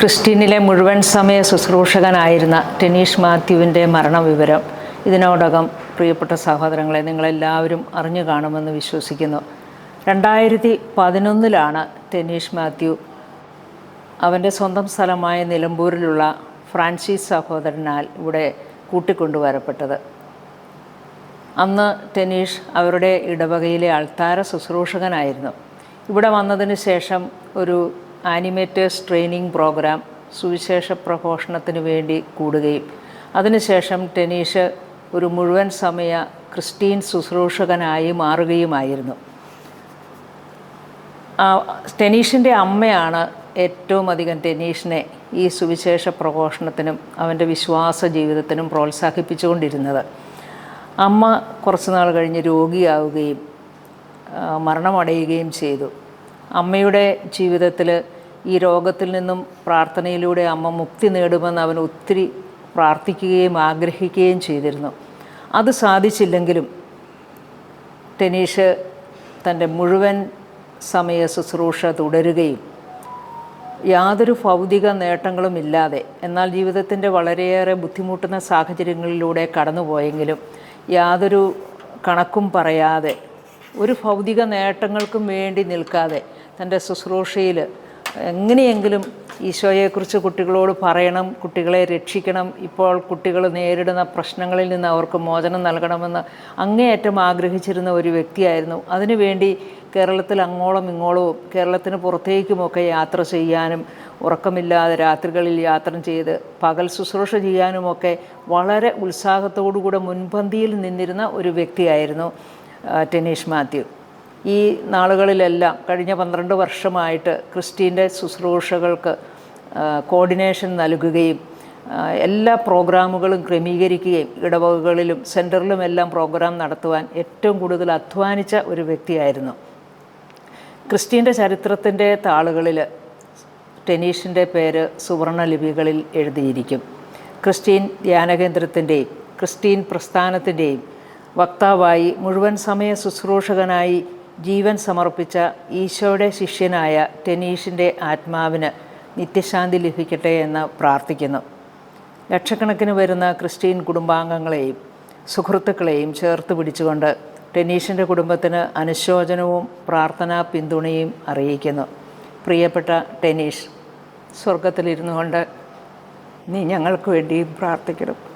ക്രിസ്റ്റീനിലെ മുഴുവൻ സമയ ശുശ്രൂഷകനായിരുന്ന ടെനീഷ് മാത്യുവിന്റെ മരണവിവരം ഇതിനോടകം പ്രിയപ്പെട്ട സഹോദരങ്ങളെ നിങ്ങളെല്ലാവരും അറിഞ്ഞു കാണുമെന്ന് വിശ്വസിക്കുന്നു. രണ്ടായിരത്തി പതിനൊന്നിലാണ് ടെനീഷ് മാത്യു അവന്റെ സ്വന്തം സ്ഥലമായ നിലമ്പൂരിലുള്ള ഫ്രാൻസിസ് സഹോദരനാൽ ഇവിടെ കൂട്ടിക്കൊണ്ടുവരപ്പെട്ടത്. അന്ന് ടെനീഷ് അവരുടെ ഇടവകയിലെ അൾത്താര ശുശ്രൂഷകനായിരുന്നു. ഇവിടെ വന്നതിന് ശേഷം ഒരു ആനിമേറ്റേഴ്സ് ട്രെയിനിങ് പ്രോഗ്രാം സുവിശേഷ പ്രഘോഷണത്തിന് വേണ്ടി കൂടുകയും. അതിനുശേഷം ടെനീഷ് ഒരു മുഴുവൻ സമയ ക്രിസ്റ്റീൻ ശുശ്രൂഷകനായി മാറുകയുമായിരുന്നു. ടെനീഷിന്റെ അമ്മയാണ് ഏറ്റവും അധികം ടെനീഷിനെ ഈ സുവിശേഷ പ്രഘോഷണത്തിനും അവന്റെ വിശ്വാസ ജീവിതത്തിനും പ്രോത്സാഹിപ്പിച്ചുകൊണ്ടിരുന്നത്. അമ്മ കുറച്ച് നാൾ കഴിഞ്ഞ് രോഗിയാവുകയും മരണമടയുകയും ചെയ്തു. അമ്മയുടെ ജീവിതത്തിൽ ഈ രോഗത്തിൽ നിന്നും പ്രാർത്ഥനയിലൂടെ അമ്മ മുക്തി നേടുമെന്ന് അവൻ ഒത്തിരി പ്രാർത്ഥിക്കുകയും ആഗ്രഹിക്കുകയും ചെയ്തിരുന്നു. അത് സാധിച്ചില്ലെങ്കിലും ടെനീഷ് തന്റെ മുഴുവൻ സമയ ശുശ്രൂഷ തുടരുകയും യാതൊരു ഭൗതിക നേട്ടങ്ങളും ഇല്ലാതെ എന്നാൽ ജീവിതത്തിന്റെ വളരെയേറെ ബുദ്ധിമുട്ടുന്ന സാഹചര്യങ്ങളിലൂടെ കടന്നുപോയെങ്കിലും യാതൊരു കണക്കും പറയാതെ ഒരു ഭൗതിക നേട്ടങ്ങൾക്കും വേണ്ടി നിൽക്കാതെ തന്റെ ശുശ്രൂഷയിൽ എങ്ങനെയെങ്കിലും ഈശോയെക്കുറിച്ച് കുട്ടികളോട് പറയണം കുട്ടികളെ രക്ഷിക്കണം. ഇപ്പോൾ കുട്ടികൾ നേരിടുന്ന പ്രശ്നങ്ങളിൽ നിന്ന് അവർക്ക് മോചനം നൽകണമെന്ന് അങ്ങേയറ്റം ആഗ്രഹിച്ചിരുന്ന ഒരു വ്യക്തിയായിരുന്നു. അതിനുവേണ്ടി കേരളത്തിൽ അങ്ങോളം ഇങ്ങോളവും കേരളത്തിന് പുറത്തേക്കുമൊക്കെ യാത്ര ചെയ്യാനും ഉറക്കമില്ലാതെ രാത്രികളിൽ യാത്ര ചെയ്ത് പകൽ ശുശ്രൂഷ ചെയ്യാനുമൊക്കെ വളരെ ഉത്സാഹത്തോടുകൂടെ മുൻപന്തിയിൽ നിന്നിരുന്ന ഒരു വ്യക്തിയായിരുന്നു ടെനീഷ് മാത്യു. ഈ നാളുകളിലെല്ലാം കഴിഞ്ഞ പന്ത്രണ്ട് വർഷമായിട്ട് ക്രിസ്റ്റീന്റെ ശുശ്രൂഷകൾക്ക് കോർഡിനേഷൻ നൽകുകയും എല്ലാ പ്രോഗ്രാമുകളും ക്രമീകരിക്കുകയും ഇടവകകളിലും സെന്ററിലും എല്ലാം പ്രോഗ്രാം നടത്തുവാൻ ഏറ്റവും കൂടുതൽ അധ്വാനിച്ച ഒരു വ്യക്തിയായിരുന്നു. ക്രിസ്റ്റീന്റെ ചരിത്രത്തിന്റെ താളുകളിൽ ടെനീഷിന്റെ പേര് സുവർണ ലിപികളിൽ എഴുതിയിരിക്കും. ക്രിസ്റ്റീൻ ധ്യാനകേന്ദ്രത്തിന്റെയും ക്രിസ്റ്റീൻ പ്രസ്ഥാനത്തിന്റെയും വക്താവായി മുഴുവൻ സമയ ശുശ്രൂഷകനായി ജീവൻ സമർപ്പിച്ച ഈശോയുടെ ശിഷ്യനായ ടെനീഷിന്റെ ആത്മാവിന് നിത്യശാന്തി ലഭിക്കട്ടെ എന്ന് പ്രാർത്ഥിക്കുന്നു. ലക്ഷക്കണക്കിന് വരുന്ന ക്രിസ്ത്യൻ കുടുംബാംഗങ്ങളെയും സുഹൃത്തുക്കളെയും ചേർത്ത് പിടിച്ചുകൊണ്ട് ടെനീഷിന്റെ കുടുംബത്തിന് അനുശോചനവും പ്രാർത്ഥനാ പിന്തുണയും അറിയിക്കുന്നു. പ്രിയപ്പെട്ട ടെനീഷ് സ്വർഗത്തിലിരുന്നു കൊണ്ട് നീ ഞങ്ങൾക്ക് വേണ്ടിയും പ്രാർത്ഥിക്കണം.